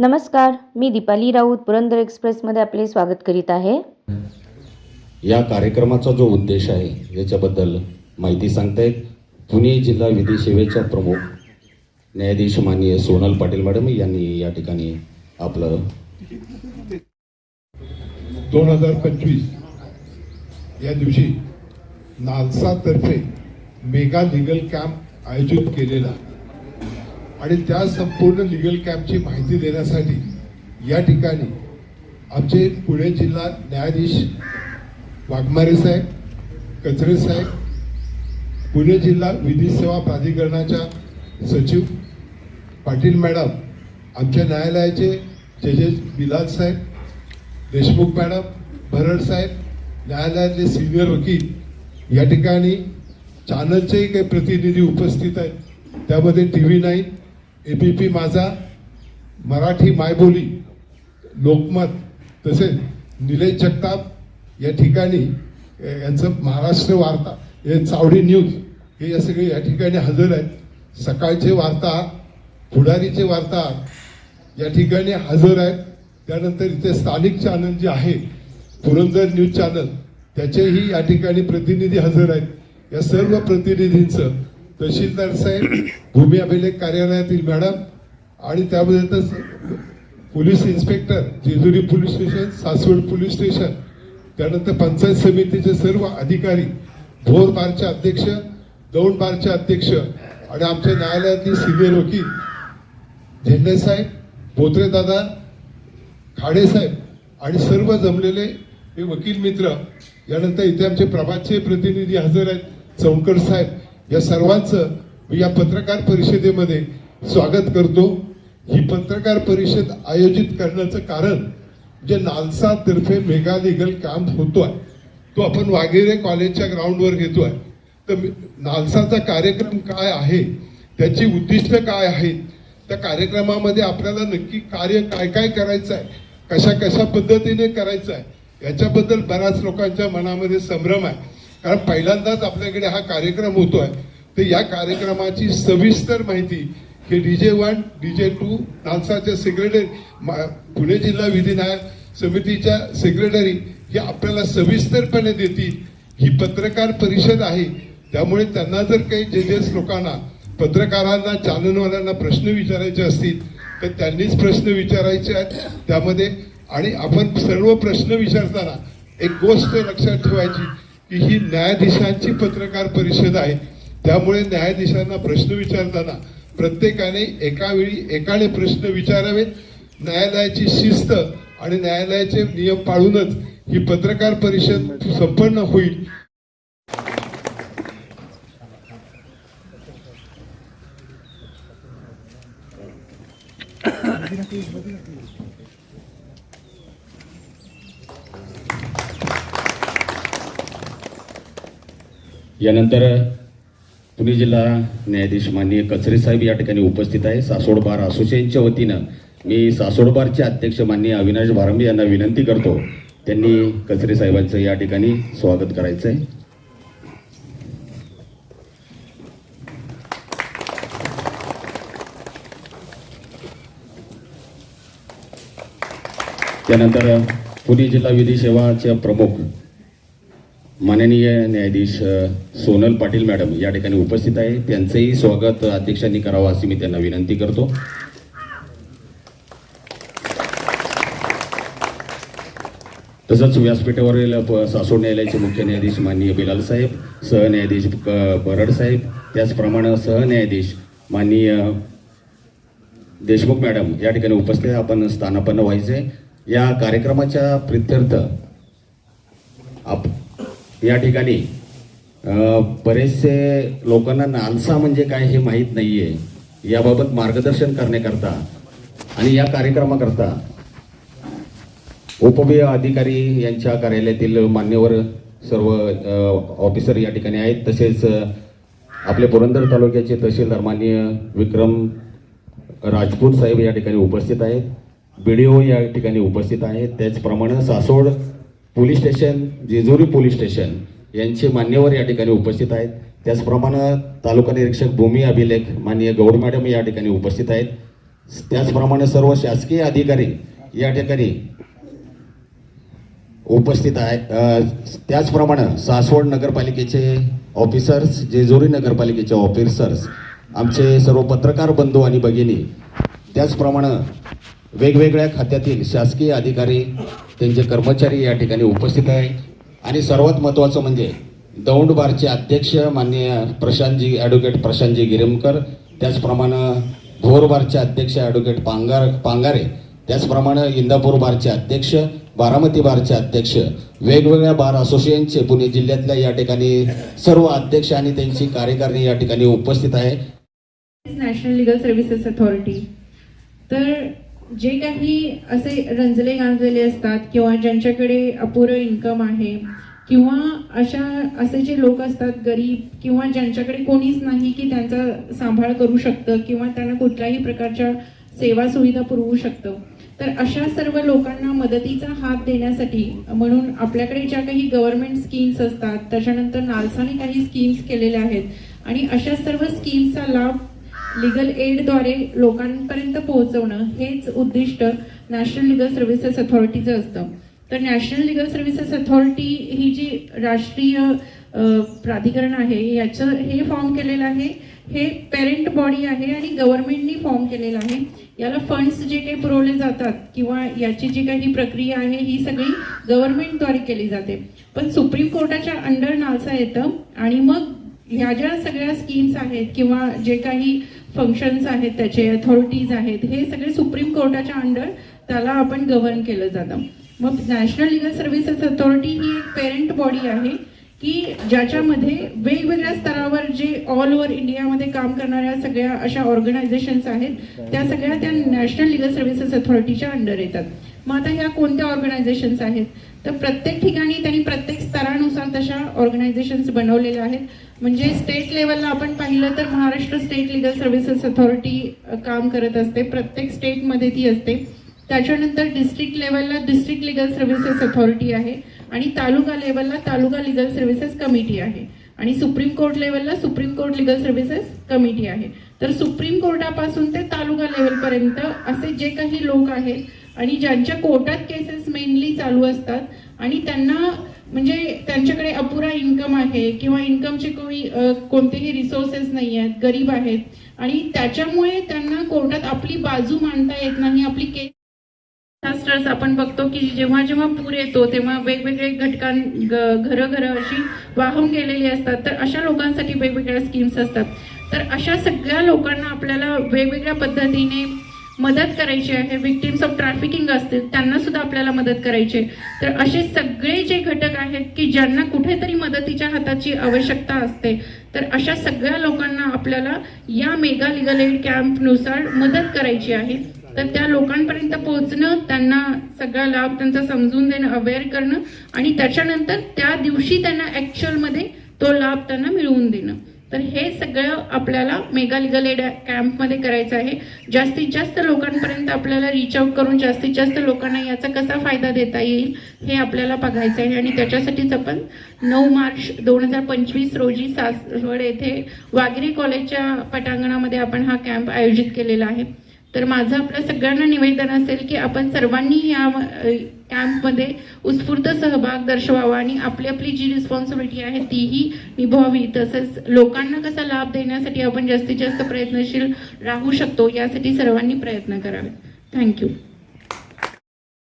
नमस्कार मी दीपाली राऊत पुरंदर एक्सप्रेसमध्ये आपले स्वागत करीत आहे. या कार्यक्रमाचा जो उद्देश आहे याच्याबद्दल माहिती सांगतायत पुणे जिल्हा विधी सेवेच्या प्रमुख न्यायाधीश माननीय सोनल पाटील मॅडम यांनी या ठिकाणी आपलं दोन हजार पंचवीस या दिवशी नालसातर्फे मेगा लिगल कॅम्प आयोजित केलेला आणि त्या संपूर्ण लिगल कॅम्पची माहिती देण्यासाठी या ठिकाणी आमचे पुणे जिल्हा न्यायाधीश वाघमारे साहेब कचरे साहेब पुणे जिल्हा विधी सेवा प्राधिकरणाच्या सचिव पाटील मॅडम आमच्या न्यायालयाचे जजेस बिलाल साहेब देशमुख मॅडम भरड साहेब न्यायालयातले सिनियर वकील या ठिकाणी चॅनलचेही काही प्रतिनिधी उपस्थित आहेत. त्यामध्ये T V nine A B P Majha Marathi मायबोली लोकमत तसेच निलेश जगताप या ठिकाणी यांचं महाराष्ट्र वार्ता हे चावडी न्यूज हे या सगळे या ठिकाणी हजर आहेत. सकाळचे वार्ताहर पुढारीचे वार्ताहर या ठिकाणी हजर आहेत. त्यानंतर इथे स्थानिक चॅनल जे आहे पुरंदर न्यूज चॅनल त्याचेही या ठिकाणी प्रतिनिधी हजर आहेत. या सर्व प्रतिनिधींचं तहसीलदार साहेब भूमी अभिलेख कार्यालयातील मॅडम आणि त्यामध्ये police inspector Jejuri police station Saswad police station त्यानंतर पंचायत समितीचे सर्व अधिकारी भोर बारचे अध्यक्ष दौंड बारचे अध्यक्ष आणि आमच्या न्यायालयातील सिनियर वकील झेंडे साहेब बोत्रे दादा खाडे साहेब आणि सर्व जमलेले हे वकील मित्र यानंतर इथे आमचे प्रभातचे प्रतिनिधी हजर आहेत चौकर साहेब या सर्वांचं मी या पत्रकार परिषदेमध्ये स्वागत करतो. ही पत्रकार परिषद आयोजित करण्याचं कारण जे नालसातर्फे मेगा लिगल कॅम्प होतोय तो आपण वाघेरे कॉलेजच्या ग्राउंडवर घेतोय. तर नालसाचा कार्यक्रम काय आहे त्याची उद्दिष्ट काय आहेत त्या कार्यक्रमामध्ये आपल्याला नक्की कार्य काय काय करायचं आहे कशा कशा पद्धतीने करायचं आहे याच्याबद्दल बऱ्याच लोकांच्या मनामध्ये संभ्रम आहे. कारण पहिल्यांदाच आपल्याकडे हा कार्यक्रम होतोय. तर या कार्यक्रमाची सविस्तर माहिती हे डीजे वन डीजे टू नालसाचे सेक्रेटरी पुणे जिल्हा विधी समितीच्या सेक्रेटरी हे आपल्याला सविस्तरपणे देतील. ही पत्रकार परिषद आहे. त्यामुळे त्यांना जर काही जजेस लोकांना पत्रकारांना चॅनलवाल्यांना प्रश्न विचारायचे असतील तर त्यांनीच प्रश्न विचारायचे आहेत त्यामध्ये. आणि आपण सर्व प्रश्न विचारताना एक गोष्ट लक्षात ठेवायची. की ही न्यायाधीशांची पत्रकार परिषद आहे. त्यामुळे न्यायाधीशांना प्रश्न विचारताना प्रत्येकाने एका वेळी एकाने प्रश्न विचारावेत. न्यायालयाची शिस्त आणि न्यायालयाचे नियम पाळूनच ही पत्रकार परिषद संपन्न होईल. यानंतर पुणे जिल्हा न्यायाधीश माननीय कचरे साहेब या ठिकाणी उपस्थित आहे. सासोड बार असोसिएशनच्या वतीनं मी सासोड बारचे अध्यक्ष माननीय अविनाश भारंबे यांना विनंती करतो. त्यांनी कचरे साहेबांचं या ठिकाणी स्वागत करायचं आहे त्यानंतर पुणे जिल्हा विधी सेवाचे प्रमुख माननीय न्यायाधीश सोनल पाटील मॅडम या ठिकाणी उपस्थित आहे. त्यांचंही स्वागत अध्यक्षांनी करावं अशी मी त्यांना विनंती करतो. तसंच व्यासपीठावरील प- सासोड न्यायालयाचे मुख्य न्यायाधीश माननीय बिलाल साहेब सहन्यायाधीश क- बरड साहेब त्याचप्रमाणे सहन्यायाधीश माननीय देशमुख मॅडम या ठिकाणी उपस्थित आपण स्थानापन्न व्हायचे या कार्यक्रमाच्या प्रित्यर्थ आप या ठिकाणी बरेचसे लोकांना नालसा म्हणजे काय हे माहीत नाही आहे याबाबत मार्गदर्शन करण्याकरता आणि या कार्यक्रमाकरता उपविभाग अधिकारी यांच्या कार्यालयातील मान्यवर सर्व ऑफिसर या ठिकाणी आहेत. तसेच आपले पुरंदर तालुक्याचे तहसीलदार मान्य विक्रम राजपूत साहेब या ठिकाणी उपस्थित आहेत. बीडीओ या ठिकाणी उपस्थित आहेत. त्याचप्रमाणे Saswad police station Jejuri police station यांचे मान्यवर या ठिकाणी उपस्थित आहेत. त्याचप्रमाणे तालुका निरीक्षक भूमी अभिलेख माननीय गौड मॅडम या ठिकाणी उपस्थित आहेत. त्याचप्रमाणे सर्व शासकीय अधिकारी या ठिकाणी उपस्थित आहे. त्याचप्रमाणे सासवड नगरपालिकेचे ऑफिसर्स जेजुरी नगरपालिकेचे ऑफिसर्स आमचे सर्व पत्रकार बंधू आणि भगिनी त्याचप्रमाणे वेगवेगळ्या खात्यातील शासकीय अधिकारी त्यांचे कर्मचारी या ठिकाणी उपस्थित आहे. आणि सर्वात महत्त्वाचं म्हणजे दौंड बारचे अध्यक्ष माननीय प्रशांतजी ॲडव्होकेट प्रशांतजी गिरमकर त्याचप्रमाणे भोर बारचे अध्यक्ष ॲडव्होकेट पांगार पांगारे त्याचप्रमाणे इंदापूर बारचे अध्यक्ष बारामती बारचे अध्यक्ष वेगवेगळ्या बार असोसिएशनचे पुणे जिल्ह्यातल्या या ठिकाणी सर्व अध्यक्ष आणि त्यांची कार्यकारिणी या ठिकाणी उपस्थित आहे. नॅशनल लिगल सर्व्हिसेस अथॉरिटी तर जे काही असे रंजले गांजलेले असतात किंवा ज्यांच्याकडे अपुरं इन्कम आहे किंवा अशा असे जे लोक असतात गरीब किंवा ज्यांच्याकडे कोणीच नाही की त्यांचा सांभाळ करू शकतं किंवा त्यांना कुठल्याही प्रकारच्या सेवा सुविधा पुरवू शकतं तर अशा सर्व लोकांना मदतीचा हात देण्यासाठी म्हणून आपल्याकडे ज्या काही गव्हर्नमेंट स्कीम्स असतात त्याच्यानंतर नालसाने काही स्कीम्स केलेल्या आहेत आणि अशा सर्व स्कीम्सचा लाभ लिगल एडद्वारे लोकांपर्यंत पोहोचवणं हेच उद्दिष्ट नॅशनल लिगल सर्व्हिसेस अथॉरिटीचं असतं. तर नॅशनल लिगल सर्व्हिसेस अथॉरिटी ही जी राष्ट्रीय प्राधिकरण आहे याचं हे फॉर्म केलेलं आहे. हे पेरेंट बॉडी आहे आणि गव्हर्नमेंटनी फॉर्म केलेलं आहे. याला फंड्स जे काही पुरवले जातात किंवा याची जी काही प्रक्रिया आहे ही सगळी गव्हर्नमेंटद्वारे केली जाते. पण सुप्रीम कोर्टाच्या अंडर नालसा येतं आणि मग ह्या ज्या सगळ्या स्कीम्स आहेत किंवा जे काही फंक्शन्स आहेत त्याचे अथॉरिटीज आहेत हे सगळे सुप्रीम कोर्टाच्या अंडर त्याला आपण गव्हर्न केलं जातं. मग नॅशनल लिगल सर्व्हिसेस अथॉरिटी ही एक पेरेंट बॉडी आहे की ज्याच्यामध्ये वेगवेगळ्या स्तरावर जे ऑल ओव्हर इंडियामध्ये काम करणाऱ्या सगळ्या अशा ऑर्गनायझेशन्स आहेत त्या सगळ्या त्या नॅशनल लिगल सर्व्हिसेस अथॉरिटीच्या अंडर येतात. मग आता ह्या कोणत्या ऑर्गनायझेशन्स आहेत? तर प्रत्येक ठिकाणी त्यांनी प्रत्येक स्तरानुसार तशा ऑर्गनायझेशन्स बनवलेल्या आहेत. म्हणजे स्टेट लेवलला आपण पाहिलं तर Maharashtra state legal services authority काम करत असते. प्रत्येक स्टेटमध्ये ती असते. त्याच्यानंतर डिस्ट्रिक्ट लेवलला डिस्ट्रिक्ट लिगल सर्व्हिसेस अथॉरिटी आहे आणि तालुका लेवलला तालुका लिगल सर्व्हिसेस कमिटी आहे. आणि सुप्रीम कोर्ट लेवलला supreme court legal services committee आहे. तर सुप्रीम कोर्टापासून ते तालुका लेवलपर्यंत असे जे काही लोक आहेत आणि ज्यांच्या कोर्टात केसेस मेनली चालू असतात आणि त्यांना म्हणजे त्यांच्याकडे अपुरा इन्कम आहे किंवा इन्कमचे कोणी कोणतेही रिसोर्सेस नाही आहेत गरीब आहेत आणि त्याच्यामुळे त्यांना कोर्टात आपली बाजू मांडता येत नाही आपली केस डिझास्टर्स आपण बघतो की जेव्हा जेव्हा पूर येतो तेव्हा वेगवेगळे घटकां ग- घरं घरं अशी वाहून गेलेली असतात. तर अशा लोकांसाठी वेगवेगळ्या स्कीम्स असतात. तर अशा सगळ्या लोकांना आपल्याला वेगवेगळ्या पद्धतीने मदत करायची आहे विक्टिम्स ऑफ ट्रॅफिकिंग असतील त्यांना सुद्धा आपल्याला मदत करायची आहे. तर असे सगळे जे घटक आहेत की ज्यांना कुठेतरी मदतीच्या हाताची आवश्यकता असते तर अशा सगळ्या लोकांना आपल्याला या मेगा लिगल एड कॅम्पनुसार मदत करायची आहे तर त्या लोकांपर्यंत पोहोचणं त्यांना सगळा लाभ त्यांचा समजून देणं अवेअर करणं आणि त्याच्यानंतर त्या दिवशी त्यांना ॲक्च्युअलमध्ये तो लाभ त्यांना मिळवून देणं तर हे सगळं आपल्याला मेगा लिगल एड कॅम्पमध्ये करायचं आहे. जास्तीत जास्त लोकांपर्यंत आपल्याला रीच आउट करून जास्तीत जास्त लोकांना याचा कसा फायदा देता येईल हे आपल्याला बघायचं आहे. आणि त्याच्यासाठीच आपण नऊ मार्च दोन हजार पंचवीस रोजी सासवड येथे वागिरे कॉलेजच्या पटांगणामध्ये आपण हा कॅम्प आयोजित केलेला आहे. तर माझं आपल्या सगळ्यांना निवेदन असेल की आपण सर्वांनी या कॅम्पमध्ये उत्स्फूर्त सहभाग दर्शवावा आणि आपली आपली जी रिस्पॉन्सिबिलिटी आहे तीही निभावावी तसेच लोकांना कसा लाभ देण्यासाठी आपण जास्तीत जास्त प्रयत्नशील राहू शकतो यासाठी सर्वांनी प्रयत्न करावे. थँक्यू